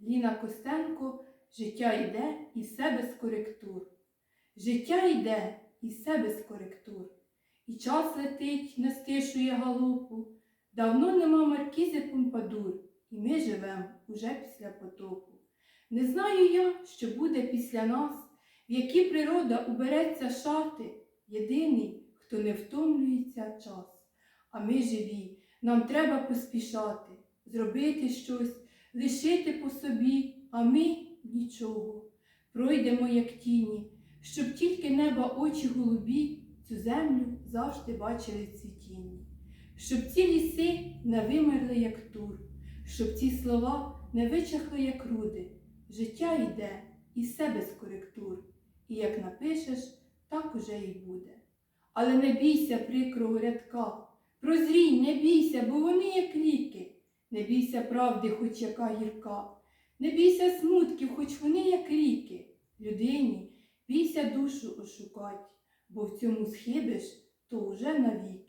Ліна Костенко Життя йде і все без коректур. Життя йде і все без коректур. І час летить, не стишує галопу. Давно нема маркізи Помпадур, і ми живем уже після потопу. Не знаю я, що буде після нас, в які природа убереться шати. Єдиний, хто не втомлюється час. А ми живі, нам треба поспішати, зробити щось, лишити по собі, а ми нічого. Пройдемо, як тіні, щоб тільки неба очі голубі цю землю завжди бачили цвітінні. Щоб ці ліси не вимерли, як тур, щоб ці слова не вичахли, як руди. Життя йде і все без коректур, і як напишеш, так уже і буде. Але не бійся прикрого рядка, прозрій, не бійся, бо вони як ліки. Не бійся правди, хоч яка гірка, не бійся смутків, хоч вони як ріки. Людині бійся душу ошукать, бо в цьому схибиш, то уже навіки.